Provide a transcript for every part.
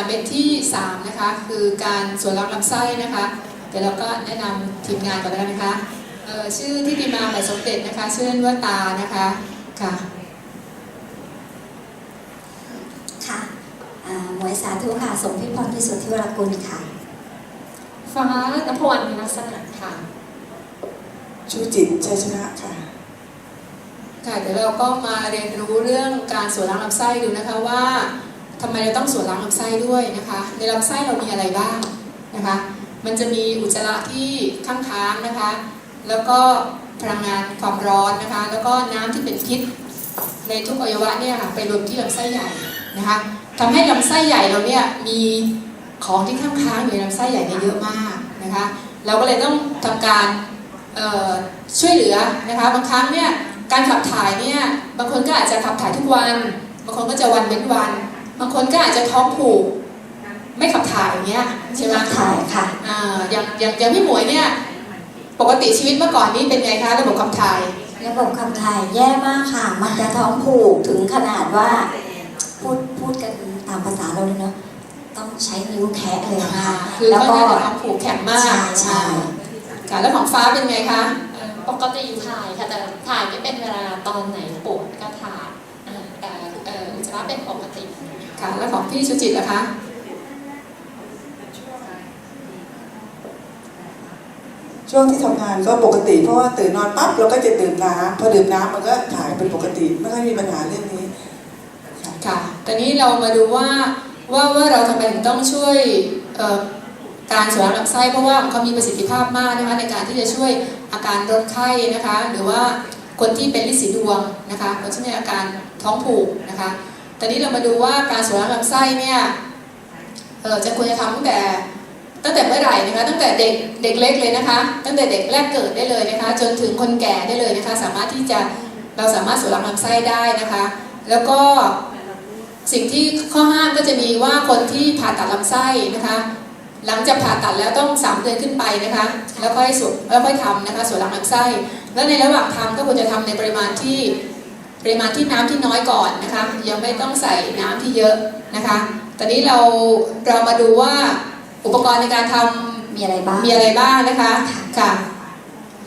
ยกันถึงยาเม็ดที่ 3 นะคะ คือการส่วนรักลำไส้นะคะ เดี๋ยวเราก็แนะนำทีมงานก่อนแล้วกันนะคะเอ่อชื่อที่ติมาใหม่สมเด็จนะคะ ชื่อเล่นว่าตานะคะค่ะค่ะอ่าหมวยสาธุค่ะ สมพิพรพิสุทธิวรกุลค่ะ ฟ้านภวรรณลักษณะค่ะ ชูจิตชัยชนะค่ะ ค่ะ เดี๋ยวเราก็มาเรียนรู้เรื่องการสวนล้างลำไส้ดูนะคะว่า ทำไมเราต้องสวนล้างลำไส้ด้วยนะคะ ในลำไส้เรามีอะไรบ้างนะคะ มันจะมีอุจจาระที่ข้างค้างนะคะ แล้วก็พลังงานความร้อนนะคะ แล้วก็น้ำที่เป็นพิษในทุกอวัยวะเนี่ยค่ะไปรวมที่ลำไส้ใหญ่นะคะทำให้ลำไส้ใหญ่เราเนี่ยมีของที่ข้างค้างอยู่ในลำไส้ใหญ่เนี่ยเยอะมากนะคะ เราก็เลยต้องทำการช่วยเหลือนะคะบางครั้งเนี่ยการขับถ่ายเนี่ยบางคนก็อาจจะขับถ่ายทุกวัน บางคนก็จะวันเว้นวันางคนก็อาจจะท้องผูก ไม่ขับถ่ายอย่างเงี้ยใช่ไหมถ่ายค่ะอ่าอย่างอย่างอย่างพี่หมวยเนี่ยปกติชีวิตเมื่อก่อนนี้เป็นไงคะระบบขับถ่าย ระบบขับถ่ายแย่มากค่ะ มันจะท้องผูกถึงขนาดว่า พูดพูดกันตามภาษาเราเลยเนาะต้องใช้นิ้วแคะเลยค่ะคือแล้วค่อนก็ข้างจะท้องผูกแข็งมากใช่ใช่ค่ะแล้วของฟ้าเป็นไงคะเอ่อปกติถ่ายค่ะแต่ถ่ายไม่เป็นเวลาตอนไหนปวดก็ถ่ายอ่าแต่เอ่ออุจจาระเป็นปกติ ค่ะ แล้วของพี่ชุจิตล่ะคะช่วงที่ทำงานก็ปกติ เพราะว่าตื่นนอนปั๊บเราก็จะดื่มน้ำพอดื่มน้ำมันก็ถ่ายเป็นปกติ ไม่ค่อยมีปัญหาเรื่องนี้ค่ะค่ะตอนนี้เรามาดูว่าว่าว่าเราทำไมถึงต้องช่วยเอ่อการสวนลำไส้เพราะว่าเขามีประสิทธิภาพมากนะคะในการที่จะช่วยอาการลดไข้นะคะ หรือว่าคนที่เป็นลินสีดวงนะคะคนที่มีอาการท้องผูกนะคะ ตอนนี้เรามาดูว่าการสวนลำไส้เนี่ยเออจะควรจะทำตั้งแต่ตั้งแต่เมื่อไหร่นะคะตั้งแต่เด็กเด็กเล็กเลยนะคะ ตั้งแต่เด็กแรกเกิดได้เลยนะคะ จนถึงคนแก่ได้เลยนะคะ สามารถที่จะเราสามารถสวนลำไส้ได้นะคะ แล้วก็สิ่งที่ข้อห้ามก็จะมีว่าคนที่ผ่าตัดลำไส้นะคะ หลังจากผ่าตัดแล้วต้อง 3 เดือนขึ้นไปนะคะ แล้วค่อยสวนแล้วค่อยทำนะคะส่วนหลังลำไส้ แล้วในระหว่างทำก็ควรจะทำในปริมาณที่ ปริมาณที่น้ำที่น้อยก่อนนะคะยังไม่ต้องใส่น้ำที่เยอะนะคะตอนนี้เราเรามาดูว่าอุปกรณ์ในการทำมีอะไรบ้างมีอะไรบ้างนะคะค่ะ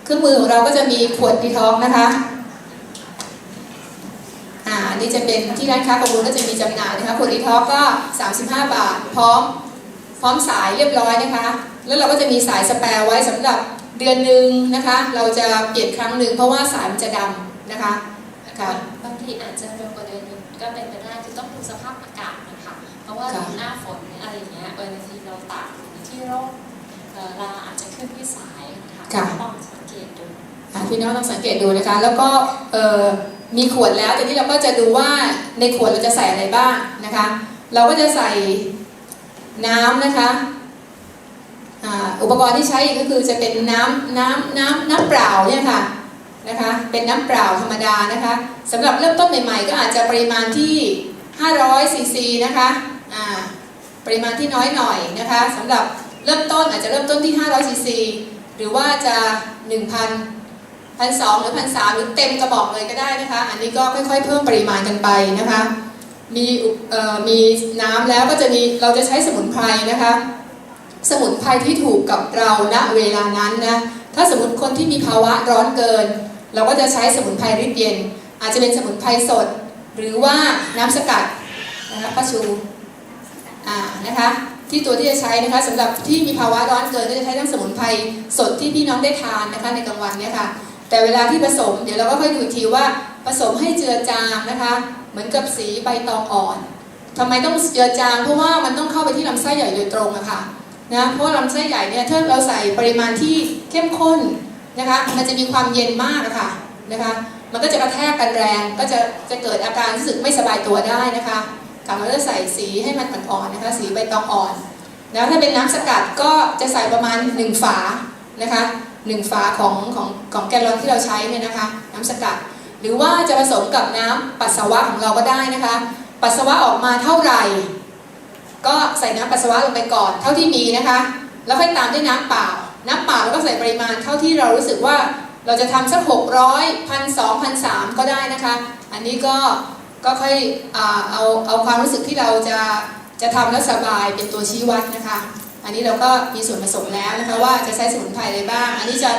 เครื่องมือของเราก็จะมีขวดดีท็อกนะคะอ่าอันนี่จะเป็นที่ร้านค้าประมูลก็จะมีจำหน่ายนะคะขวดดีท็อกก็ 35 บาท พร้อมพร้อมสายเรียบร้อยนะคะ แล้วเราก็จะมีสายสแปร์ไว้สำหรับเดือนหนึ่งนะคะ เราจะเปลี่ยนครั้งหนึ่งเพราะว่าสายมันจะดำนะคะ ค่ะบางทีอาจจะเร็วกว่าเดือนหนึงก็เป็นไปได้คือต้องดูสภาพอากาศนะคะเพราะว่าค่ะ หน้าฝนอะไรอย่างเงี้ยบางทีเราตากที่ร่มเอ่อราอาจจะขึ้นที่สายนะคะค่ะ ต้องสังเกตดูอะพี่น้องต้องสังเกตดูนะคะ แล้วก็เอ่อมีขวดแล้วแต่นี้เราก็จะดูว่าในขวดเราจะใส่อะไรบ้างนะคะ เราก็จะใส่น้ำนะคะอ่าอุปกรณ์ที่ใช้อีกก็คือจะเป็นน้ำน้ำน้ำน้ำเปล่าเนี่ยค่ะ นะคะ เป็นน้ำเปล่าธรรมดานะคะสำหรับเริ่มต้นใหม่ๆ ก็อาจจะปริมาณที่ 500ซีซีนะคะอ่าปริมาณที่น้อยหน่อยนะคะสำหรับเริ่มต้นอาจจะเริ่มต้นที่ 500ซีซีหรือว่าจะ 1,000พันสองหรือพันสามหรือเต็มกระบอกเลยก็ได้นะคะ อันนี้ก็ค่อยๆเพิ่มปริมาณกันไปนะคะ มีอุเอ่อมีน้ำแล้วก็จะมีเราจะใช้สมุนไพรนะคะ สมุนไพรที่ถูกกับเราณเวลานั้นนะถ้าสมมติคนที่มีภาวะร้อนเกิน เราก็จะใช้สมุนไพรริบเย็น อาจจะเป็นสมุนไพรสด หรือว่าน้ำสกัดนะคะป้าชูอ่านะคะที่ตัวที่จะใช้นะคะสำหรับที่มีภาวะร้อนเกินก็จะใช้ทั้งสมุนไพรสดที่พี่น้องได้ทานนะคะในกลางวันเนี่ยค่ะแต่เวลาที่ผสมเดี๋ยวเราก็ค่อยดูทีว่าผสมให้เจือจางนะคะ เหมือนกับสีใบตองอ่อนทำไมต้องเจือจาง เพราะว่ามันต้องเข้าไปที่ลำไส้ใหญ่โดยตรงอะค่ะนะเพราะลำไส้ใหญ่เนี่ยถ้าเราใส่ปริมาณที่เข้มข้น นะคะ มันจะมีความเย็นมากะค่ะนะคะ มันก็จะกระแทกกันแรงก็จะจะเกิดอาการรู้สึกไม่สบายตัวได้นะคะค่ะเราจะใส่สีให้มันอ่อนๆนะคะ สีใบตองอ่อนแล้วถ้าเป็นน้ำสกัดก็จะใส่ประมาณ 1 ฝานะคะหนึ่งฝาของของของแกลลอนที่เราใช้เนี่ยนะคะ น้ำสกัด หรือว่าจะผสมกับน้ำปัสสาวะของเราก็ได้นะคะ ปัสสาวะออกมาเท่าไหร่ ก็ใส่น้ำปัสสาวะลงไปก่อนเท่าที่มีนะคะ แล้วค่อยตามด้วยน้ำเปล่า น้ำเปล่าแล้วก็ใส่ปริมาณเท่าที่เรารู้สึกว่าเราจะทำสัก 600พันสองพันสามก็ได้นะคะ อันนี้ก็ก็ค่อยอาเอาเอาความรู้สึกที่เราจะจะทำแล้วสบายเป็นตัวชี้วัดนะคะ อันนี้เราก็มีส่วนผสมแล้วนะคะว่าจะใช้สมุนไพรอะไรบ้าง อันนี้จะ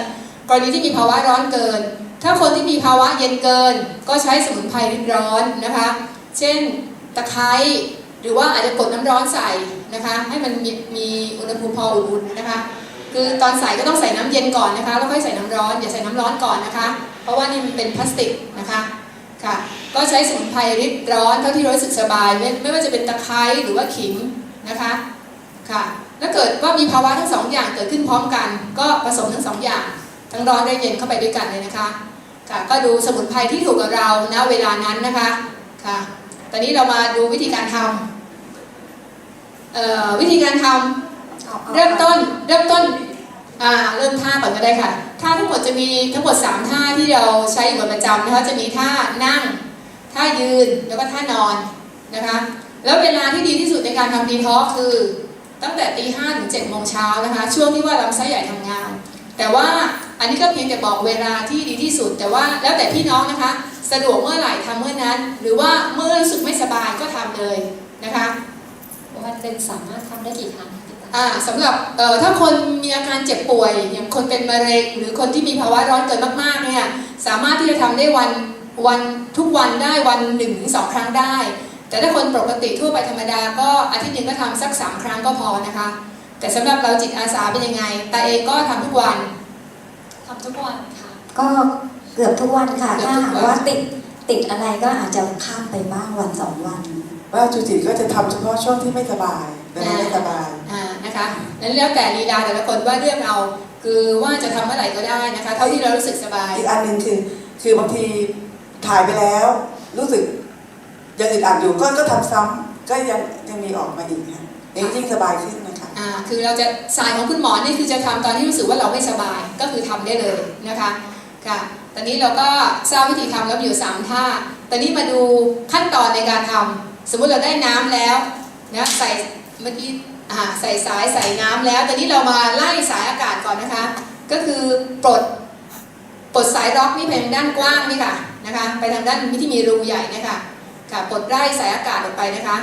กรณีที่มีภาวะร้อนเกิน ถ้าคนที่มีภาวะเย็นเกิน ก็ใช้สมุนไพรริดร้อนนะคะ เช่นตะไคร้หรือว่าอาจจะกดน้ำร้อนใส่นะคะ ให้มันมีมีอุณหภูมิพออุ่นๆนะคะ คือตอนใส่ก็ต้องใส่น้ำเย็นก่อนนะคะ แล้วค่อยใส่น้ำร้อน อย่าใส่น้ำร้อนก่อนนะคะ เพราะว่านี่มันเป็นพลาสติกนะคะค่ะ ก็ใช้สมุนไพรริดร้อนเท่าที่รู้สึกสบายไม่ไม่ว่าจะเป็นตะไคร้หรือว่าขิงนะคะค่ะถ้าเกิดว่ามีภาวะทั้งสองอย่างเกิดขึ้นพร้อมกัน ก็ผสมทั้งสองอย่าง ทั้งร้อนและเย็นเข้าไปด้วยกันเลยนะคะค่ะก็ดูสมุนไพรที่ถูกกับเราณเวลานั้นนะคะค่ะตอนนี้เรามาดูวิธีการทำวิธีการทำอาอา เริ่มต้นเริ่มต้นอ่าเริ่มท่าก่อนก็ได้ค่ะท่าทั้งหมดจะมีทั้งหมด 3 ท่าที่เราใช้อยู่เป็นประจำนะคะจะมีท่านั่ง ท่ายืนแล้วก็ท่านอนนะคะแล้วเวลาที่ดีที่สุดในการทำดีท็อกคือตั้งแต่ตีห้าถึงเจ็ดโมงเช้านะคะ ช่วงที่ว่าลำไส้ใหญ่ทำงาน แต่ว่าอันนี้ก็เพียงแต่บอกเวลาที่ดีที่สุด แต่ว่าแล้วแต่พี่น้องนะคะ สะดวกเมื่อไหร่ทำเมื่อนั้น หรือว่าเมื่อรู้สึกไม่สบายก็ทำเลยนะคะวันเป็นสามารถทำได้กี่ครั้งพี่ตาอ่า สำหรับเอ่อถ้าคนมีอาการเจ็บป่วย อย่างคนเป็นมะเร็ง หรือคนที่มีภาวะร้อนเกินมากๆเนี่ยสามารถที่จะทำได้วันวันทุกวันได้วันหนึ่งถึงสองครั้งได้ แต่ถ้าคนปกติทั่วไปธรรมดาก็อาทิตย์หนึ่งก็ทำสักสามครั้งก็พอนะคะ แต่สำหรับเราจิตอาสาเป็นยังไงตาเองก็ทำทุกวันทำทุกวันค่ะก็เกือบทุกวันค่ะเกือบถ้าทุกวันหากว่าติดติดอะไรก็อาจจะข้ามไปบ้างวันสองวัน ว่าจูจิก็จะทำเฉพาะช่วงที่ไม่สบาย เวลาไม่สบายอ่านะคะนั้นแล้วแต่ลีลาแต่ละคนว่าเรื่องเอาคือว่าจะทำเมื่อไหร่ก็ได้นะคะ เท่าที่เรารู้สึกสบาย อีกอันหนึ่งคือคือบางทีถ่ายไปแล้ว รู้สึกยังอึดอัดอยู่ก็ก็ทำซ้ำก็ยังยังมีออกมาอีกค่ะยิ่งยิ่งสบายขึ้นนะคะ อ่าคือเราจะสายของคุณหมอนี่คือจะทำตอนที่รู้สึกว่าเราไม่สบายก็คือทำได้เลยนะคะค่ะตอนนี้เราก็ทราบวิธีทำแล้วมีอยู่สามท่าตอนนี้มาดูขั้นตอนในการทำสมมุติเราได้น้ำแล้วนะใส่ เมื่อกี้ใส่สายใส่น้ำแล้วตอนนี้เรามาไล่สายอากาศก่อนนะคะ ก็คือปลดปลดสายร็อกนี่ไปทางด้านกว้างนี่ค่ะนะคะ ไปทางด้านที่มีรูใหญ่นะคะค่ะปลดไล่สายอากาศออกไปนะคะ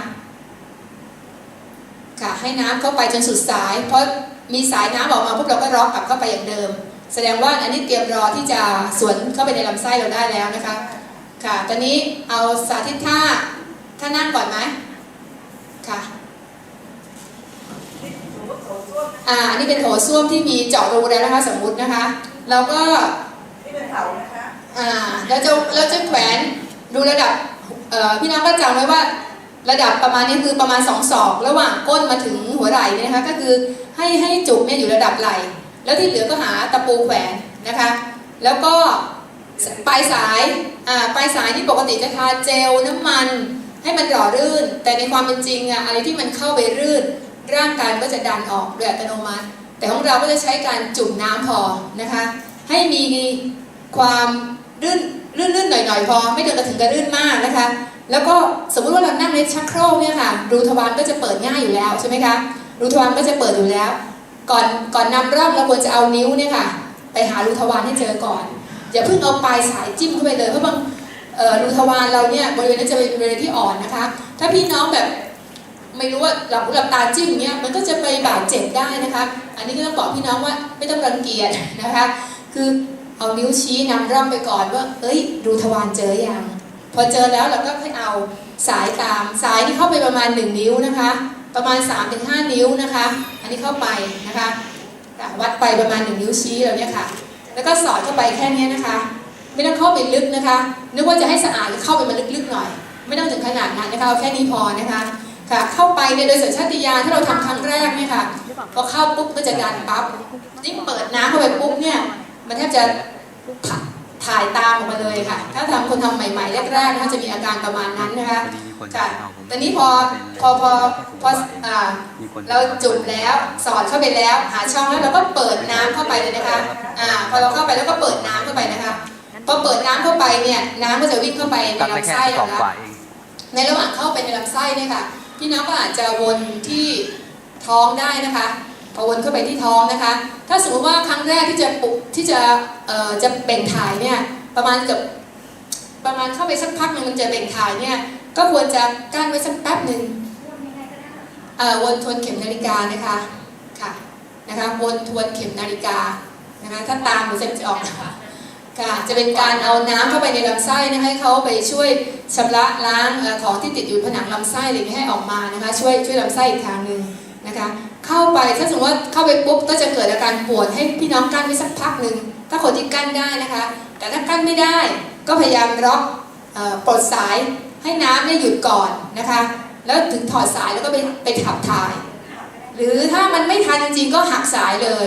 ค่ะให้น้ำเข้าไปจนสุดสาย เพราะมีสายน้ำออกมาปุ๊บเราก็ร็อกกลับเข้าไปอย่างเดิม แสดงว่าอันนี้เตรียมรอที่จะสวนเข้าไปในลำไส้เราได้แล้วนะคะค่ะตอนนี้เอาสาธิตท่าท่านั่งก่อนไหมค่ะ อ่าอันนี้เป็นโถส้วมที่มีเจาะรูแล้วนะคะสมมุตินะคะเราก็นี่เป็นเสานะคะอ่าเราจะเราจะแขวนดูระดับเอ่อพี่น้องก็จำไว้ว่าระดับประมาณนี้คือประมาณสองศอก ระหว่างก้นมาถึงหัวไหล่เนี่ยนะคะก็คือให้ให้จุกเนี่ยอยู่ระดับไหล่แล้วที่เหลือก็หาตะปูแขวนนะคะ แล้วก็ปลายสายอ่าปลายสายที่ปกติจะทาเจลน้ำมันให้มันหล่อรื่น แต่ในความเป็นจริงอะอะไรที่มันเข้าไปรื่น ร่างกายก็จะดันออกโดยอัตโนมัติ แต่ของเราก็จะใช้การจุ่มน้ำพอนะคะ ให้มีความลื่นลื่นลื่นหน่อยๆพอ ไม่เกินกระถึงกระลื่นมากนะคะ แล้วก็สมมุติว่าเรานั่งในชักโครกเนี่ยค่ะรูทวารก็จะเปิดง่ายอยู่แล้วใช่ไหมคะรูทวารก็จะเปิดอยู่แล้ว ก่อนก่อนนำร่องเราควรจะเอานิ้วเนี่ยค่ะ ไปหารูทวารให้เจอก่อน อย่าเพิ่งเอาปลายสายจิ้มเข้าไปเลยเพราะบางรูทวารเราเนี่ยบริเวณนั้นจะเป็นบริเวณที่อ่อนนะคะ ถ้าพี่น้องแบบ ไม่รู้ว่าหลับหูหลับตาจิ้มเนี้ยมันก็จะไปบาดเจ็บได้นะคะ อันนี้ก็ต้องบอกพี่น้องว่าไม่ต้องรังเกียจนะคะ คือเอานิ้วชี้นำร่องไปก่อนว่า เอ้ยรูทวารเจอยังพอเจอแล้วเราก็ค่อยเอาสายตาม สายที่เข้าไปประมาณ 1 นิ้วนะคะ ประมาณ 3-5 นิ้วนะคะ อันนี้เข้าไปนะคะวัดไปประมาณ 1 นิ้วชี้เราเนี่ยค่ะ แล้วก็สอดเข้าไปแค่นี้นะคะ ไม่ต้องเข้าไปลึกนะคะ นึกว่าจะให้สะอาดก็เข้าไปมันลึกๆหน่อย ไม่ต้องถึงขนาดนั้นนะคะเอาแค่นี้พอนะคะ ค่ะเข้าไปเนี่ยโดยสัญชาตญาณถ้าเราทำครั้งแรกเนี่ยค่ะพอเข้าปุ๊บก็จะดันปั๊บนี่เปิดน้ำเข้าไปปุ๊บเนี่ย มันแทบจะถ่าถ่ายตามออกมาเลยค่ะ ถ้าทำคนทำใหม่ๆแรกๆนะคะจะมีอาการประมาณนั้นนะคะค่ะตอนนี้พอพอพอพออ่าเราจุ่มแล้วสอดเข้าไปแล้วหาช่องแล้วเราก็เปิดน้ำเข้าไปเลยนะคะอ่าพอเราเข้าไปแล้วก็เปิดน้ำเข้าไปนะคะพอเปิดน้ำเข้าไปเนี่ยน้ำก็จะวิ่งเข้าไปในตัดได้ลำแค่ไส้สองนะคะฝ่ายเองในระหว่างเข้าไปในลำไส้เนี่ยค่ะ พี่น้องก็อาจจะวนที่ท้องได้นะคะพอวนเข้าไปที่ท้องนะคะ ถ้าสมมติว่าครั้งแรกที่จะปุกที่จะเอ่อจะเบ่งถ่ายเนี่ยประมาณเกับประมาณเข้าไปสักพักหนึงมันจะเบ่งถ่ายเนี่ยก็ควรจะกั้นไว้สักแป๊บหนึ่งอ่อวนทวนเข็มนาฬิกานะคะค่ะนะคะวนทวนเข็มนาฬิกานะคะถ้าตามหนูจะจะออกค่ะ จะเป็นการเอาน้ำเข้าไปในลำไส้นะคะให้เขาไปช่วยชำระล้างของที่ติดอยู่ผนังลำไส้อะไรอย่ให้ออกมานะคะช่วยช่วยลำไส้อีกทางหนึ่งนะคะเข้าไปถ้าสมมติว่าเข้าไปปุ๊บก็จะเกิดอาการปวดให้พี่น้องกั้นไว้สักพักหนึ่งถ้าคนที่กั้นได้นะคะ แต่ถ้ากั้นไม่ได้ก็พยายามล็อกปลดสายให้น้ำเนี่ยหยุดก่อนนะคะ แล้วถึงถอดสายแล้วก็ไปไปขับถ่าย หรือถ้ามันไม่ทันจริงๆก็หักสายเลย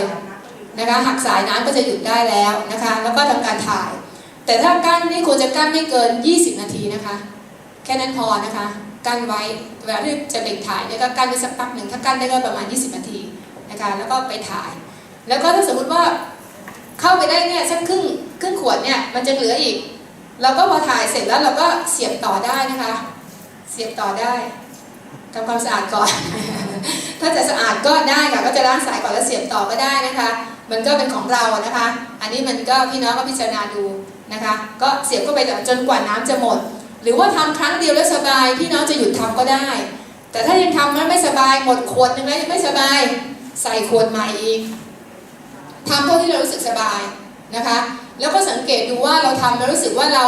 นะคะหักสายน้ำก็จะหยุดได้แล้วนะคะแล้วก็ทำการถ่าย แต่ถ้ากั้นนี่ควรจะกั้นไม่เกิน 20 นาทีนะคะ แค่นั้นพอนะคะ กั้นไว้เวลาที่จะเบ่งถ่ายเนี่ยก็กั้นไว้สักพักหนึ่งถ้ากั้นได้ก็ประมาณ 20 นาทีนะคะแล้วก็ไปถ่าย แล้วก็ถ้าสมมุติว่าเข้าไปได้เนี่ยสักครึ่งครึ่งขวดเนี่ยมันจะเหลืออีก เราก็พอถ่ายเสร็จแล้วเราก็เสียบต่อได้นะคะ เสียบต่อได้ทำความสะอาดก่อน ถ้าจะสะอาดก็ได้ค่ะก็จะล้างสายก่อนแล้วเสียบต่อก็ได้นะคะ มันก็เป็นของเราอะนะคะ อันนี้มันก็พี่น้องก็พิจารณาดูนะคะ ก็เสียบเข้าไปจนกว่าน้ำจะหมด หรือว่าทำครั้งเดียวแล้วสบายพี่น้องจะหยุดทำก็ได้ แต่ถ้ายังทำแล้วไม่สบายหมดขวดหนึงแล้วยังไม่สบายใส่ขวดใหม่อีกทำเท่าที่เรารู้สึกสบายนะคะ แล้วก็สังเกตดูว่าเราทำแล้วรู้สึกว่าเรา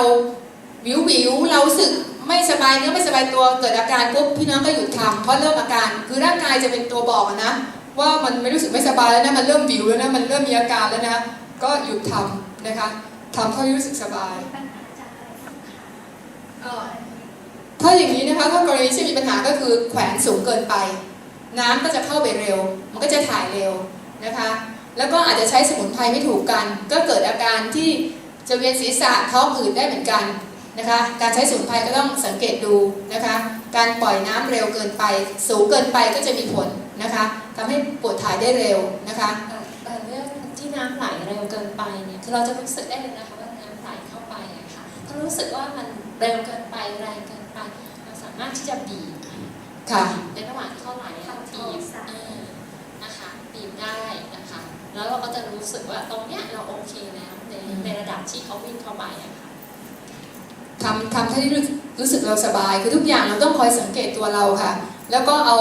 วิววิวเราสึกไม่สบายเนื้อไม่สบายตัวเกิดอาการปุ๊บพี่น้องก็หยุดทำเพราะเริ่มอาการคือร่างกายจะเป็นตัวบอกนะ ว่ามันไม่รู้สึกไม่สบายแล้วนะมันเริ่มวิวแล้วนะมันเริ่มมีอาการแล้วนะก็หยุดทำนะคะทำเท่าที่รู้สึกสบายเอ่อถ้าอย่างนี้นะคะถ้ากรณีที่มีปัญหาก็คือแขวนสูงเกินไป น้ำก็จะเข้าไปเร็ว มันก็จะถ่ายเร็วนะคะ แล้วก็อาจจะใช้สมุนไพรไม่ถูกกัน ก็เกิดอาการที่จะเวียนศีรษะท้องอืดได้เหมือนกันนะคะ การใช้สมุนไพรก็ต้องสังเกตดูนะคะ การปล่อยน้ำเร็วเกินไป สูงเกินไปก็จะมีผล นะคะทำให้ปวดถ่ายได้เร็วนะคะเอ่อเอ่อเรื่องที่น้ำไหลเร็วเกินไปเนี่ยคือเราจะรู้สึกได้เลยนะคะว่าน้ำไหลเข้าไปอะค่ะถ้ารู้สึกว่ามันเร็วเกินไปแรงเกินไปเราสามารถที่จะบีบค่ะในระหว่างที่เขาไหลอะบีบเออนะคะบีบได้นะคะ แล้วเราก็จะรู้สึกว่าตรงเนี้ยเราโอเคแล้วในอืมในระดับที่เขาวิ่งเข้าไปอะค่ะทำทำให้รู้รู้สึกเราสบาย คือทุกอย่างเราต้องคอยสังเกตตัวเราค่ะ แล้วก็เอา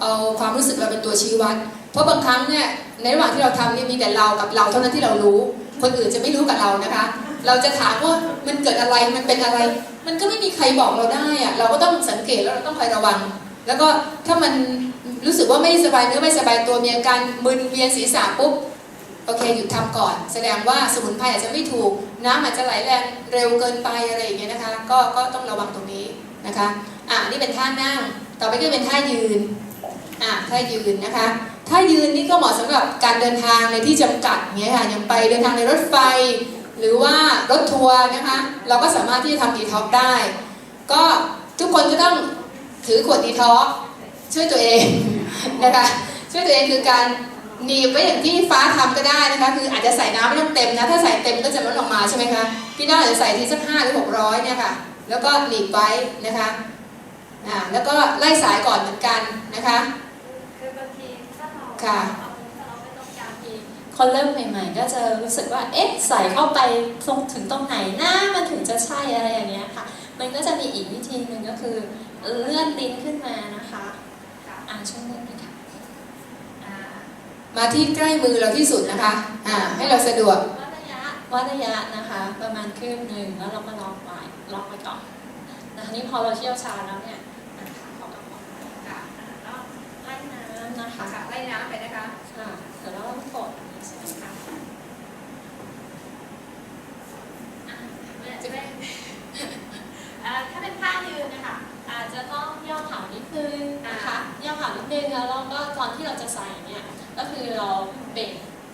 เอาความรู้สึกเราเป็นตัวชี้วัด เพราะบางครั้งเนี่ยในระหว่างที่เราทำเนี่ยมีแต่เรากับเราเท่านั้นที่เรารู้ คนอื่นจะไม่รู้กับเรานะคะ เราจะถามว่ามันเกิดอะไรมันเป็นอะไร มันก็ไม่มีใครบอกเราได้อะเราก็ต้องสังเกตแล้วเราต้องคอยระวัง แล้วก็ถ้ามันรู้สึกว่าไม่สบายเนื้อไม่สบายตัวมีอาการมึนเวียนศีรษะปุ๊บโอเคหยุดทำก่อน แสดงว่าสมุนไพรอาจจะไม่ถูก น้ำอาจจะไหลแรงเร็วเกินไปอะไรอย่างเงี้ยนะคะ ก็ก็ต้องระวังตรงนี้นะคะอะนี่เป็นท่านั่ง ต่อไปก็เป็นท่ายืนอะท่ายืนนะคะท่ายืนนี่ก็เหมาะสำหรับการเดินทางในที่จำกัดเงี้ยค่ะอย่างไปเดินทางในรถไฟ หรือว่ารถทัวร์นะคะ เราก็สามารถที่จะทำดีท็อกได้ ก็ทุกคนก็ต้องถือขวดดีท็อกช่วยตัวเองนะคะช่วยตัวเองคือการหนีบไว้อย่างที่ฟ้าทำก็ได้นะคะคืออาจจะใส่น้ำไม่ต้องเต็มนะถ้าใส่เต็มก็จะลดออกมาใช่ไหมคะพี่น้องอาจจะใส่ทีสักห้าหรือหกร้อยเนี่ยค่ะแล้วก็หนีบไว้นะคะ อ่าแล้วก็ไล่สายก่อนเหมือนกันนะคะคือบางทีถ้าเราค่ะเอาถ้าเราไม่ต้องการที่คนเริ่มใหม่ ๆ ก็จะรู้สึกว่าเอ๊ะใส่เข้าไปตรงถึงตรงไหนหน้ามันถึงจะใช่อะไรอย่างเงี้ยค่ะ มันก็จะมีอีกวิธีหนึ่งก็คือเลื่อนลิ้นขึ้นมานะคะอ่าช่วงนี้นค่ะอ่ามาที่ใกล้มือเราที่สุดนะคะอ่าให้เราสะดวกวัดระยะวัดระยะนะคะ ประมาณคืบหนึ่งแล้วเราก็ล็อกไว้ล็อกไว้ก่อนนะคะนี่พอเราเชี่ยวชาญแล้วเนี่ยนะคะขอกระป๋อง ค่ะแล้ว ไล่น้ำนะคะ ค่ะไล่น้ำไปนะ ค่ะเดี๋ยวเราต้องกดใช่ไหมคะอะเนี่ยจะได้อ่าถ้าเป็นท่ายืนนะคะอาจจะต้องย่อเข่านิดนึงนะคะย่อเข่านิดนึงแล้วเราก็ตอนที่เราจะใส่เนี่ยก็คือเราเบ่ง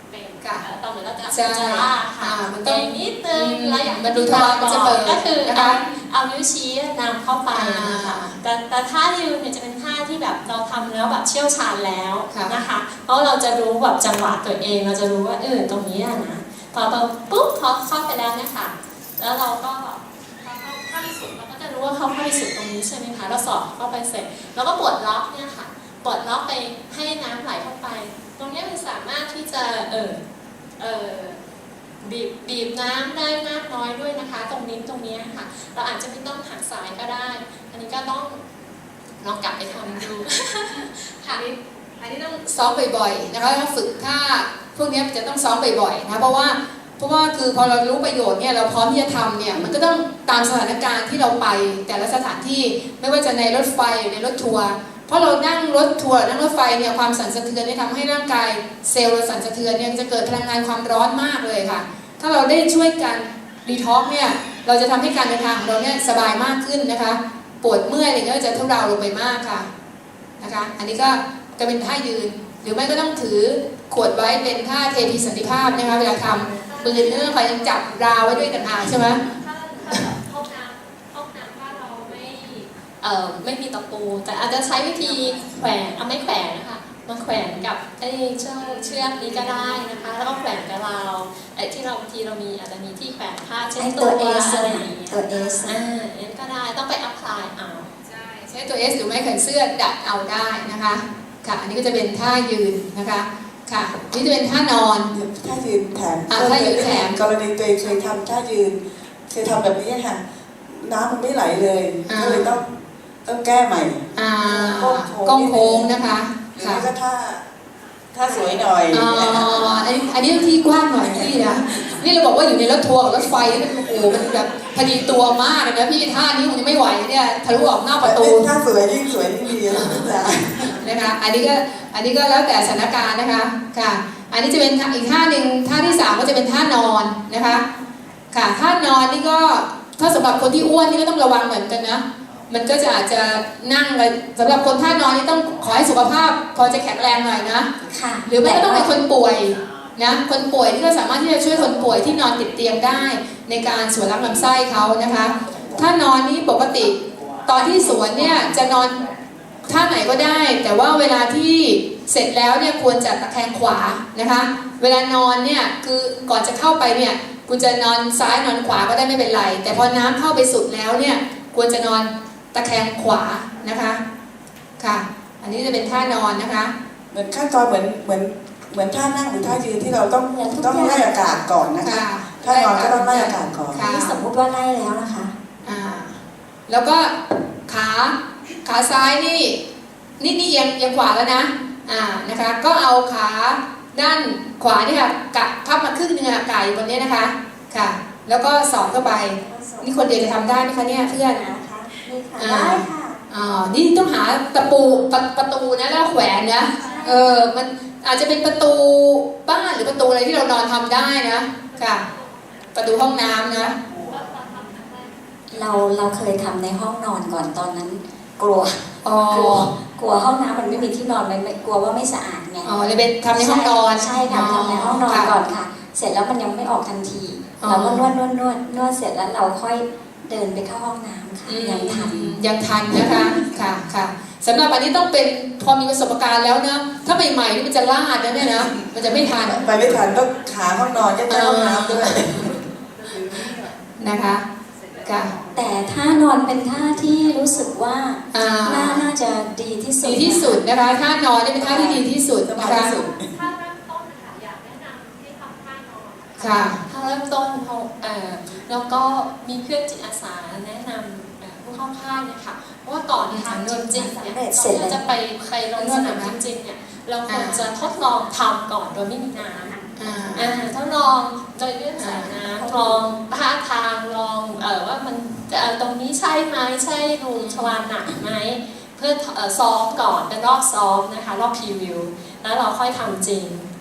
เบ่งค่ะเอ่อตอนเหมือนเราจะใช่จะล่าค่ะมันต้องเบ่งนิดนึงแล้วอย่างมันดูที่ทอดมันจะเปิดก็คือเอาเอานิ้วชี้นำเข้าไปนะคะแต่แต่ท่ายืนเนี่ยจะเป็นาที่แบบเราทำแล้วแบบเชี่ยวชาญแล้วค่ะนะคะ เพราะเราจะรู้แบบจังหวะตัวเอง เราจะรู้ว่าเออตรงนี้อะนะพอพอปุ๊บพอเข้าไปแล้วเนี่ยค่ะ แล้วเราก็พอเข้าเข้าไปสุดเราก็จะรู้ว่าเข้าเข้าไปสุดตรงนี้ใช่ไหมคะเราสอดเข้าไปเสร็จ แล้วก็ปลดล็อกเนี่ยค่ะปลดล็อกไปให้น้ำไหลเข้าไป ตรงเนี้ยมันสามารถที่จะเออเออบีบบีบน้ำได้มากน้อยด้วยนะคะ ตรงนิ้นตรงเนี้ยค่ะ เราอาจจะไม่ต้องหักสายก็ได้ อันนี้ก็ต้อง ลองกลับไปทำดูค่ะอันนี้ต้องซ้อมบ่อยๆนะคะต้องฝึกท่าพวกเนี้ยจะต้องซ้อมบ่อยๆนะเพราะว่าเพราะว่าคือพอเรารู้ประโยชน์เนี่ยเราพร้อมที่จะทำเนี่ยมันก็ต้องตามสถานการณ์ที่เราไป แต่ละสถานที่ไม่ว่าจะในรถไฟหรือในรถทัวร์เพราะเรานั่งรถทัวร์นั่งรถไฟเนี่ยความสั่นสะเทือนเนี่ยทำให้ร่างกายเซลล์เราสั่นสะเทือนเนี่ยจะเกิดพลังงานความร้อนมากเลยค่ะ ถ้าเราได้ช่วยกันรีท็อกเนี่ยเราจะทำให้การเดินทางของเราเนี่ยสบายมากขึ้นนะคะ ปวดเมื่อยอะไรเงี้ยก็จะทุเลาลงไปมากค่ะนะคะ อันนี้ก็จะเป็นท่ายืน หรือไม่ก็ต้องถือขวดไว้เป็นท่าเทพีสันติภาพนะคะเวลาทำปืนเรื่องคอยยังจับราวไว้ด้วยกันอาใช่ไหมถ้าห้องน้ำห้องน้ำบ้าเราไม่เอ่อไม่มีตะปูแต่อาจจะใช้วิธีแขวนเอาไม่แขวนนะคะ มาแขวนกับไอ้เชือกเชือกนี้ก็ได้นะคะ แล้วก็แขวนกับเราวไอ้ที่เราบางทีเรามีอาจจะมีที่แขวนผ้าเช็ดไอ้ตัตัววเอสอะไรอย่างเงี้ยตัวเอสอ่าอันนั้นก็ได้ต้องไปอัพพลายเอาใช่ใช้ตัว S หรือไม่แขวนเสื้อดัดเอาได้นะคะค่ะอันนี้ก็จะเป็นท่ายืนนะคะค่ะนี่จะเป็นท่านอนถ้ายืนแถมอะถ้ายืนแถมกรณีตัวเองเคยทำถ้ายืนเคยทำแบบนี้ค่ะน้ำมันไม่ไหลเลยอ่าก็เลยต้องต้องแก้ใหม่อ่าก้มโค้งก้มโค้งนะคะ หรือค่ะไม่ก็ถ้าถ้าสวยหน่อยอ๋ออันนี้อันนี้ที่กว้างหน่อยพี่นะนี่เราบอกว่าอยู่ในรถทัวร์กับรถไฟนี่มันโอ้โหมันแบบพอดีตัวมากเลยนะพี่ท่านี้มันยังไม่ไหวเนี่ยทะลุออกนอกประตูถ้าสวยยิ่งสวยยิ่งดีนะจ๊ะนะคะ อันนี้ก็อันนี้ก็แล้วแต่สถานการณ์นะคะค่ะ อันนี้จะเป็นท่าอีกท่าหนึ่งท่าที่สามก็จะเป็นท่านอนนะคะ ค่ะท่านอนนี่ก็ถ้าสำหรับคนที่อ้วนนี่ก็ต้องระวังเหมือนกันนะ มันก็จะอาจจะนั่งเลยสำหรับคนท่านอนนี่ต้องขอให้สุขภาพ พอจะแข็งแรงหน่อยนะค่ะ หรือไม่ก็ต้องเป็นคนป่วยนะคนป่วยที่ก็สามารถที่จะช่วยคนป่วยที่นอนติดเตียงได้ ในการสวนรับลำไส้เขานะคะ ถ้านอนนี้ปกติ ตอนที่สวนเนี่ยจะนอนท่าไหนก็ได้ แต่ว่าเวลาที่เสร็จแล้วเนี่ยควรจะตะแคงขวานะคะ เวลานอนเนี่ยคือก่อนจะเข้าไปเนี่ยคุณจะนอนซ้ายนอนขวาก็ได้ไม่เป็นไร แต่พอน้ำเข้าไปสุดแล้วเนี่ยควรจะนอน ตะแคงขวานะคะค่ะ อันนี้จะเป็นท่านอนนะคะ เหมือนขั้นตอนเหมือนเหมือนเหมือนท่านั่งหรือท่ายืนที่เราต้องต้องไล่อากาศก่อนนะคะค่ะถ้านอนก็ต้องไล่อากาศก่อนค่ะ นี่สมมุติว่าไล่แล้วนะคะ อ่า แล้วก็ขาขาซ้ายนี่นี่นี่เอียงเอียงขวาแล้วนะ อ่านะคะ ก็เอาขาด้านขวานี่ค่ะกะพับมาครึ่งหนึงอะไก่บนนี้นะคะ ค่ะ แล้วก็สอดเข้าไป นี่คนเดียวจะทำได้ไหมคะเนี่ยเพื่อนนะ คะนี่ค่ะอ่าได้ค่ะอ่านี่ต้องหาตะปูประประตูนะแล้วแขวนนะ เออ มันอาจจะเป็นประตูบ้านหรือประตูอะไรที่เรานอนทำได้นะค่ะ ประตูห้องน้ำนะ เราเราเคยทำในห้องนอนก่อนตอนนั้น กลัวอ๋อกลัวกลัวห้องน้ำมันไม่มีที่นอนไม่ไม่กลัวว่าไม่สะอาดไงอ๋อเลยเป็นทำในห้องนอนใช่ค่ะทำในห้องนอนค่ะก่อนค่ะ เสร็จแล้วมันยังไม่ออกทันทีอ๋อเราก็นวดนวดนวดนวดเสร็จแล้วเราค่อย เดินไปเข้าห้องน้ำค่ะอืมยังทันยังทันนะคะค่ะค่ะสำหรับอันนี้ต้องเป็นพอมีประสบการณ์แล้วนะถ้าใหม่ๆนี่มันจะลาดนะเนี่ยนะมันจะไม่ทันไปไม่ทันต้องขาห้องนอนก็ต้องห้องน้ำด้วยนะคะค่ะแต่ถ้านอนเป็นท่าที่รู้สึกว่าอ่าน่าน่าจะดีที่สุดดีที่สุดนะคะท่านอนนี่เป็นท่าที่ดีที่สุดสบานะยคะที่สุดถ้าเริ่มต้นนะคะอยากแนะนำให้ทำท่านอนค่ะถ้าเริ่มต้นเขาเอ่อ แล้วก็มีเพื่อนจิตอาสาแนะนำเอ่อผู้เข้าค่ายเนะคะเพราะว่าก่อนทำจริงๆเนี่ยก่อนที่จะไปไปลงสนามจริงๆเนี่ยเราควรจะทดลองทำก่อนโดยไม่มีน้ำอ่าอ่าทดลองโดยเลื่อนสายน้ำลองท่าทางลองเออว่ามันจะเอ่อตรงนี้ใช่ไหมใช่รูทวารหนักไหมเพื่อเอ่อซ้อมก่อนเป็นรอบซ้อมนะคะรอบพรีวิว แล้วเราค่อยทำจริงอ่า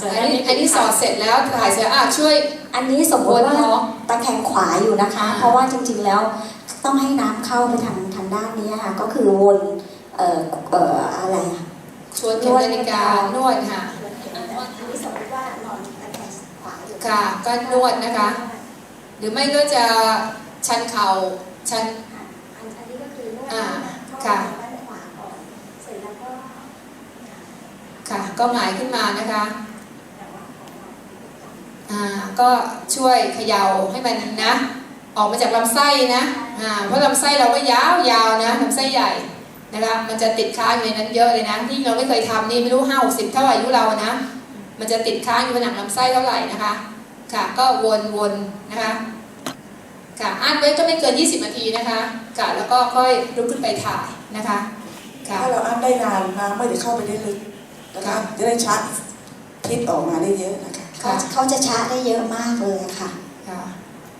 จะอัได้นนี้ไม่อันนี้สอดเสร็จแล้วถ่ายเสร็จอะช่วย อันนี้สมมบตินว่าท้องตะแคงขวาอยู่นะคะอ่าเพราะว่าจริงๆแล้วต้องให้น้ำเข้าไปทางทางด้านนี้ค่ะ ก็คือวนเอ่อเอ่ออะไรอะชวนเข็มนาฬิกานวดค่ะอันนี้สมมติว่านอนตะแคงขวาอยู่ค่ะ ก็นวดนะคะ หรือไม่ก็จะชันเข่าชันอันอันนี้ก็คือนวดอ่าเข้าค่ะ ทางด้านขวาก่อนเสร็จแล้วก็ ค่ะก็หงายขึ้นมานะคะอ่าก็ช่วยเขย่าให้มันนะ ออกมาจากลำไส้นะอ่าเพราะลำไส้เราก็ยาวๆนะลำไส้ใหญ่นะคะมันจะติดค้างอยู่ในนั้นเยอะเลยนะที่เราไม่เคยทำนี่ไม่รู้ห้าหกสิบเท่าอายุเรานะ มันจะติดค้างอยู่ผนังลำไส้เท่าไหร่นะคะ ค่ะก็วนๆนะคะค่ะอั้นไว้ก็ไม่เกิน 20 นาทีนะคะค่ะแล้วก็ค่อยลุกขึ้นไปถ่ายนะคะค่ะถ้าเราอั้นได้นานน้ำไม่ได้เข้าไปได้ลึก นะคะค่ะจะได้ชัดพิษออกมาได้เยอะนะคะเขาเขาจะชาได้เยอะมากเลยค่ะ ค่ะ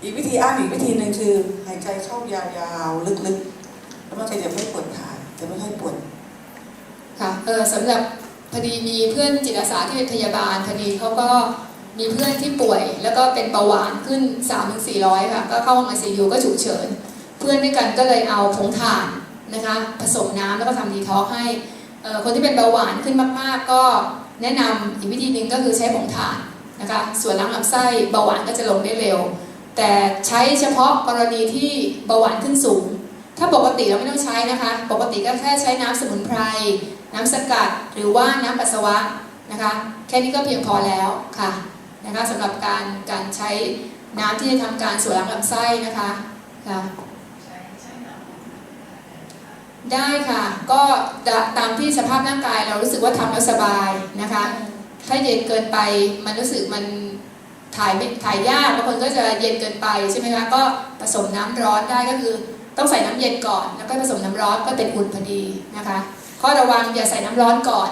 อีกวิธีอั้นอีกวิธีหนึ่งคือหายใจเข้ายาวๆลึกๆ แล้วมันก็จะไม่ปวดขาจะไม่ค่อยปวดค่ะเออสำหรับพอดีมีเพื่อนจิตอาสาที่เป็นพยาบาลพอดีเขาก็มีเพื่อนที่ป่วย แล้วก็เป็นเบาหวานขึ้น3-400ค่ะก็เข้าห้องไอซียูก็ฉุกเฉิน เพื่อนด้วยกันก็เลยเอาผงถ่านนะคะ ผสมน้ำแล้วก็ทำดีท็อกซ์ให้เอ่อ คนที่เป็นเบาหวานขึ้นมาก ๆ ก็แนะนำอีกวิธีหนึ่งก็คือใช้ผงถ่านนะคะส่วนล้างลำไส้เบาหวานก็จะลงได้เร็ว แต่ใช้เฉพาะกรณีที่เบาหวานขึ้นสูง ถ้าปกติเราไม่ต้องใช้นะคะ ปกติก็แค่ใช้น้ำสมุนไพร น้ำสกัด หรือว่าน้ำปัสสาวะนะคะแค่นี้ก็เพียงพอแล้วค่ะนะคะสำหรับการการใช้น้ำที่จะทำการส่วนล้างลำไส้นะคะค่ะ ได้ค่ะ ก็ตามที่สภาพร่างกายเรารู้สึกว่าทำแล้วสบายนะคะ ถ้าเย็นเกินไปมันรู้สึกมันถ่ายไม่ถ่ายยากบางคนก็จะเย็นเกินไปใช่ไหมคะก็ผสมน้ำร้อนได้ก็คือ ต้องใส่น้ำเย็นก่อน แล้วก็ผสมน้ำร้อนก็เป็นอุ่นพอดีนะคะข้อระวังอย่าใส่น้ำร้อนก่อน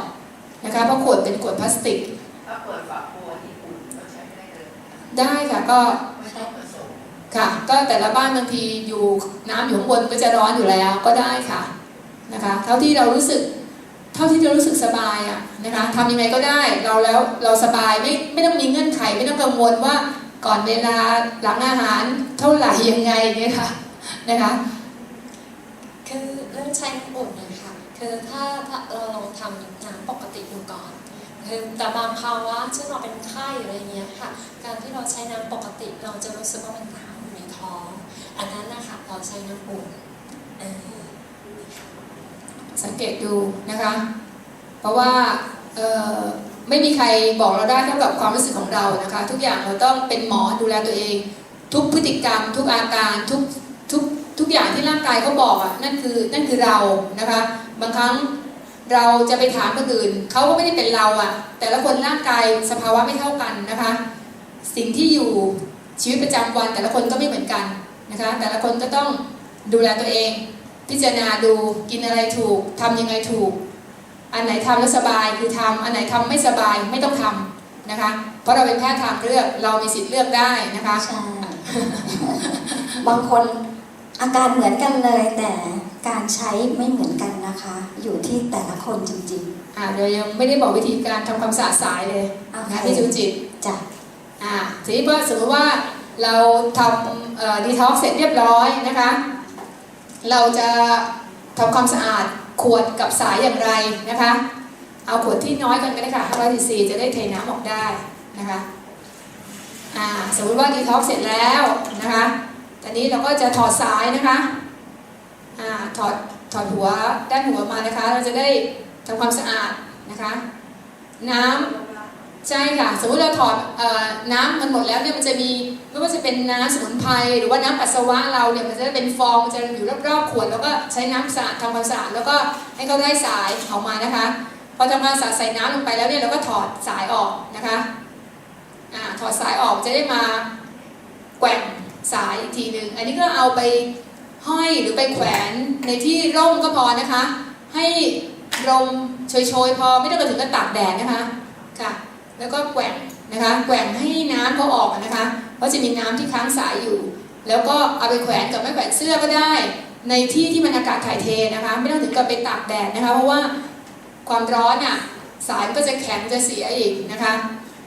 นะคะเพราะขวดเป็นขวดพลาสติกถ้าเปิดฝาโคนที่อุ่นก็ใช้ไม่ได้เลยได้ค่ะก็ไม่ต้องผสมค่ะ ก็แต่ละบ้านบางทีอยู่น้ำอยู่ข้างบนก็จะร้อนอยู่แล้วก็ได้ค่ะ นะคะเท่าที่เรารู้สึกเท่าที่เรารู้สึกสบายอะนะคะทำยังไงก็ได้เราแล้วเราสบายไม่ไม่ต้องมีเงื่อนไข ไม่ต้องกังวลว่าก่อนเวลาหลังอาหารเท่าไหร่ยังไงเนี่ยค่ะนะคะคือเรื่องใช้น้ำอุ่นนะคะคือถ้าถ้าเราลองทำน้ำปกติดูก่อนคือแต่บางภาวะเช่นเราเป็นไข้อะไรเงี้ยค่ะ การที่เราใช้น้ำปกติเราจะรู้สึกว่ามันหนาวในท้อง อันนั้นนะคะเราใช้น้ำอุ่นเออ สังเกตดูนะคะ เพราะว่าไม่มีใครบอกเราได้เท่ากับความรู้สึกของเรานะคะ ทุกอย่างเราต้องเป็นหมอดูแลตัวเอง ทุกพฤติกรรม ทุกอาการทุกทุกทุกอย่างที่ร่างกายเขาบอกอะนั่นคือนั่นคือเรานะคะ บางครั้งเราจะไปถามคนอื่นเขาก็ไม่ได้เป็นเราอะ แต่ละคนร่างกายสภาวะไม่เท่ากันนะคะ สิ่งที่อยู่ชีวิตประจำวันแต่ละคนก็ไม่เหมือนกันนะคะ แต่ละคนก็ต้องดูแลตัวเอง พิจารณาดูกินอะไรถูกทำยังไงถูก อันไหนทำแล้วสบายคือทำอันไหนทำไม่สบายไม่ต้องทำนะคะ เพราะเราเป็นแพทย์ทางเลือกเรามีสิทธิ์เลือกได้นะคะใช่บางคนอาการเหมือนกันเลยแต่การใช้ไม่เหมือนกันนะคะ อยู่ที่แต่ละคนจริงอ่าเดี๋ยวยังไม่ได้บอกวิธีการทำความสะอาดสายเลยๆโอเคนะพี่จุจิตจ้ะอ่าทีนี้พอสมมติว่าเราทำดีท็อกเสร็จเรียบร้อยนะคะ เราจะทำความสะอาดขวดกับสายอย่างไรนะคะ เอาขวดที่น้อยกันก็ได้ค่ะ500จะได้เทน้ำออกได้นะคะอ่าสมมติว่าดีท็อกเสร็จแล้วนะคะตอนนี้เราก็จะถอดสายนะคะอ่าถอดถอดหัวด้านหัวมานะคะ เราจะได้ทำความสะอาดนะคะ น้ำ ใช่ค่ะ สมมติเราถอดน้ำมันหมดแล้วเนี่ยมันจะมีไม่ว่าจะเป็นน้ำสมุนไพรหรือว่าน้ำปัสสาวะเราเนี่ยมันจะเป็นฟองมันจะอยู่รอบๆขวดแล้วก็ใช้น้ำสะอาดทำความสะอาดแล้วก็ให้เขาได้สายออกมานะคะ พอทำความสะอาดใส่น้ำลงไปแล้วเนี่ยเราก็ถอดสายออกนะคะอ่าถอดสายออกจะได้มาแกว่งสายอีกทีหนึ่งอันนี้ก็เอาไปห้อยหรือไปแขวนในที่ร่มก็พอนะคะ ให้ลมโชยๆพอไม่ต้องไปถึงกับตากแดดนะคะค่ะ แล้วก็แกว่งนะคะแกว่งให้น้ำเขาออกนะคะเพราะจะมีน้ำที่ค้างสายอยู่ แล้วก็เอาไปแขวนกับไม่แขวนเสื้อก็ได้ ในที่ที่มันอากาศถ่ายเทนะคะ ไม่ต้องถึงกับไปตากแดดนะคะเพราะว่าความร้อนอะสายก็จะแข็งจะเสียอีกนะคะ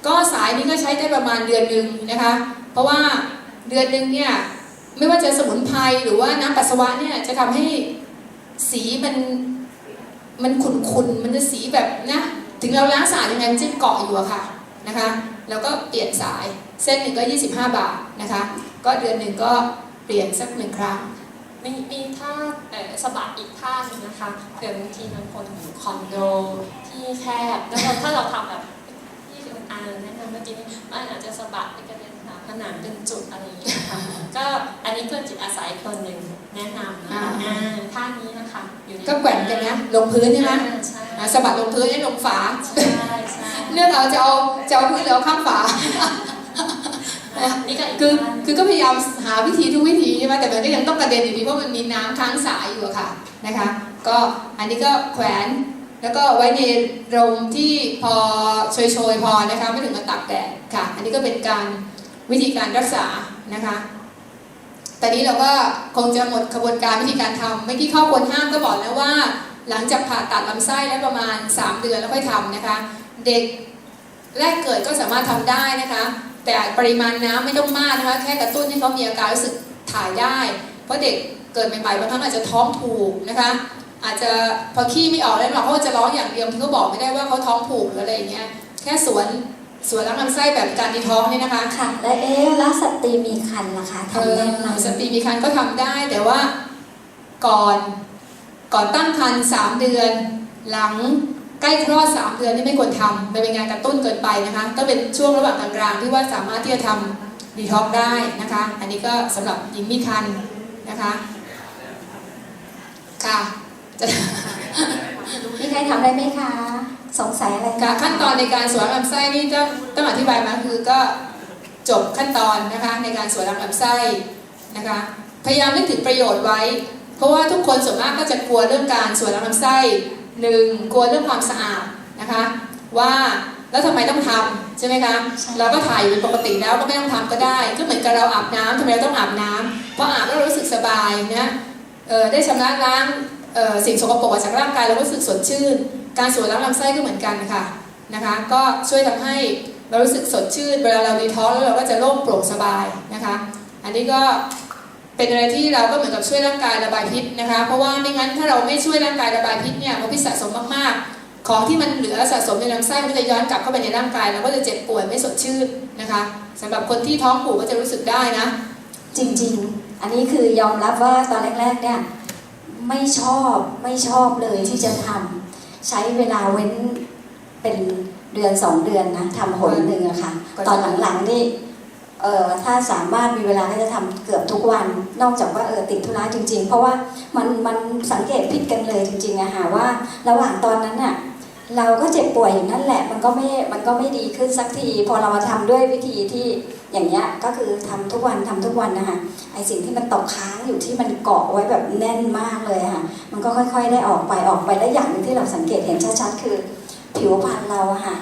ก็สายนี้ก็ใช้ได้ประมาณเดือนหนึ่งนะคะ เพราะว่าเดือนหนึ่งเนี่ยไม่ว่าจะสมุนไพรหรือว่าน้ำปัสสาวะเนี่ยจะทำให้สีมันมันขุ่นๆมันจะสีแบบนะ ถึงเราล้างสายยังไงมันจะเกาะอยู่อะค่ะนะคะแล้วก็เปลี่ยนสายเส้นหนึ่งก็ 25 บาทนะคะ ก็เดือนหนึ่งก็เปลี่ยนสักหนึ่งครั้งมีมีท่าสบัดอีกท่าหนึงนะคะเผื่อบางทีบางคนอยู่คอนโดที่แคบแล้วถ้าเราทำแบบที่คุณอาแนะนำเมื่อกี้นี้มันอาจจะสบัดไปกระเด็ นหาผนังเป็นจุดอะไรอย่างเงี้ยค่ะก็อันนี้เพื่อนจิตอาสาอีกคนหนึ่งแนะนำนะคะอ่า อ่าท่านี้นะคะอยู่ในก็แกว่งกันนะ ลงพื้นใช่ไหมอ่าใช่อะสะบัดลงพื้นให้ลงฝา ใช่ใช่เลือกเอาจะเอาจะเอาพื้นหรือเอาข้างฝานี่ก็อีกคือท่าหนึ่ง คือก็พยายามหาวิธีทุกวิธีใช่ไหมแต่มันก็ยังต้องกระเด็นอยู่ดีเพราะมันมีน้ำค้างสายอยู่อะค่ะนะคะ ก็อันนี้ก็แขวนแล้วก็ไว้ในโรงที่พอโชยๆพอนะคะไม่ถึงกับตากแดดค่ะ อันนี้ก็เป็นการ วิธีการรักษานะคะตอนนี้เราก็คงจะหมดกระบวนการวิธีการทำเมื่อกี้ข้อควรห้ามก็บอกแล้วว่า หลังจากผ่าตัดลำไส้แล้วประมาณ 3 เดือนแล้วค่อยทำนะคะ เด็กแรกเกิดก็สามารถทำได้นะคะ แต่ปริมาณน้ำไม่ต้องมากนะคะ แค่กระตุ้นให้เขามีอาการรู้สึกถ่ายได้ เพราะเด็กเกิดใหม่ๆบางครั้งอาจจะท้องผูกนะคะ อาจจะพอขี้ไม่ออกแล้วหรอกเขาจะร้องอย่างเดียวเขาบอกไม่ได้ว่าเขาท้องผูกหรืออะไรอย่างเงี้ยแค่สวน สวนล้างลำไส้แบบการดีท้องเนี่ยนะคะ ค่ะ และเอ๊ะแล้วสตรีมีคันล่ะคะเอทำอได้ไหมสตรีมีครรภ์ก็ทำได้ แต่ว่าก่อนก่อนตั้งครรภ์สามเดือน หลังใกล้คลอดสามเดือนนี่ไม่ควรทำมันเป็นงานกระตุ้นเกินไปนะคะต้องเป็นช่วงระหว่างกลางๆที่ว่าสามารถที่จะทำดีท็อกได้นะคะ อันนี้ก็สำหรับหญิงมีครรภ์นะคะ ค่ะจะ มีใครทำได้ไหมคะ สงสัยอะไรค่ะขั้นตอนในการสวนลำไส้นี่ต้องต้องอธิบายมาคือก็จบขั้นตอนนะคะในการสวนลำไส้นะคะ พยายามนึกถึงประโยชน์ไว้ เพราะว่าทุกคนส่วนมากก็จะกลัวเรื่องการสวนลำไส้หนึ่งกลัวเรื่องความสะอาดนะคะ ว่าแล้วทำไมต้องทำใช่ไหมคะเราก็ถ่ายอยู่เป็นปกติแล้วก็ไม่ต้องทำก็ได้ ก็เหมือนกับเราอาบน้ำทำไมเราต้องอาบน้ำเพราะอาบแล้วเรารู้สึกสบายนะเอ่อได้ชำระล้างเอ่อ สิ่งสกปรกออกจากร่างกายเรารู้สึกสดชื่น การสวนล้างลำไส้ก็เหมือนกันค่ะนะคะ ก็ช่วยทำให้เรารู้สึกสดชื่น เวลาเราดีท้องแล้วเราก็จะโล่งโปร่งสบายนะคะ อันนี้ก็เป็นอะไรที่เราก็เหมือนกับช่วยร่างกายระบายพิษนะคะ เพราะว่าไม่งั้นถ้าเราไม่ช่วยร่างกายระบายพิษเนี่ยพอพิษสะสมมากๆ ของที่มันเหลือสะสมในลำไส้มันก็จะย้อนกลับเข้าไปในร่างกายเราก็จะเจ็บป่วยไม่สดชื่นนะคะสำหรับคนที่ท้องผูกก็จะรู้สึกได้นะ จริง ๆ อันนี้คือยอมรับว่าตอนแรกๆเนี่ย ไม่ชอบไม่ชอบเลยที่จะทำใช้เวลาเว้นเป็นเดือนสองเดือนนะทำหนหนึ่งอะค่ะก็จะตอนหลังๆนี่เอ่อถ้าสามารถมีเวลาก็จะทำเกือบทุกวัน นอกจากว่าเออติดธุระจริง ๆ เพราะว่ามันมันสังเกตผิดกันเลยจริงๆอะค่ะว่า ระหว่างตอนนั้นอะ เราก็เจ็บป่วยอยู่นั่นแหละ มันก็ไม่ มันก็ไม่ดีขึ้นสักที พอเรามาทำด้วยวิธีที่อย่างเงี้ย ก็คือทำทุกวันทำทุกวันนะคะ ไอสิ่งที่มันตกค้างอยู่ที่มันเกาะไว้แบบแน่นมากเลยอะค่ะ มันก็ค่อย ๆ ได้ออกไป ออกไป และอย่างหนึ่งที่เราสังเกตเห็นชัดๆ คือ ผิวพรรณเราอะค่ะ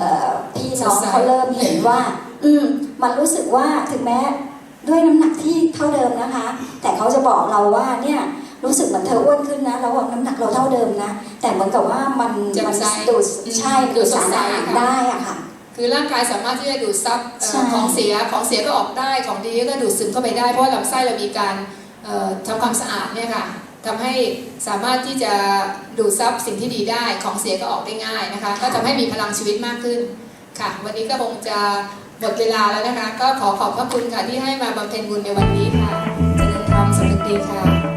เอ่อพี่น้องสดใสเขาเริ่มเห็นว่า อืม มันรู้สึกว่าถึงแม้ด้วยน้ำหนักที่เท่าเดิมนะคะ แต่เขาจะบอกเราว่าเนี่ย รู้สึกเหมือนเธออ้วนขึ้นนะแล้วว่าน้ำหนักเราเท่าเดิมนะ แต่เหมือนกับว่ามันแจ่มมันใสดูดอืมใช่ดูดูดดสารสดใสอาหารค่ะได้อะค่ะ คือร่างกายสามารถที่จะดูดซับเอ่อใช่ของเสียของเสียก็ออกได้ของดีก็ดูดซึมเข้าไปได้เพราะว่าลำไส้เรามีการเอ่อทำความสะอาดเนี่ยค่ะทำให้สามารถที่จะดูดซับสิ่งที่ดีได้ของเสียก็ออกได้ง่ายนะคะ ก็ทำให้มีพลังชีวิตมากขึ้นค่ะ วันนี้ก็คงจะหมดเวลาแล้วนะคะ ก็ขอขอบพระคุณค่ะที่ให้มาบำเพ็ญบุญในวันนี้ค่ะเจริญธรรมสำเร็จดีค่ะ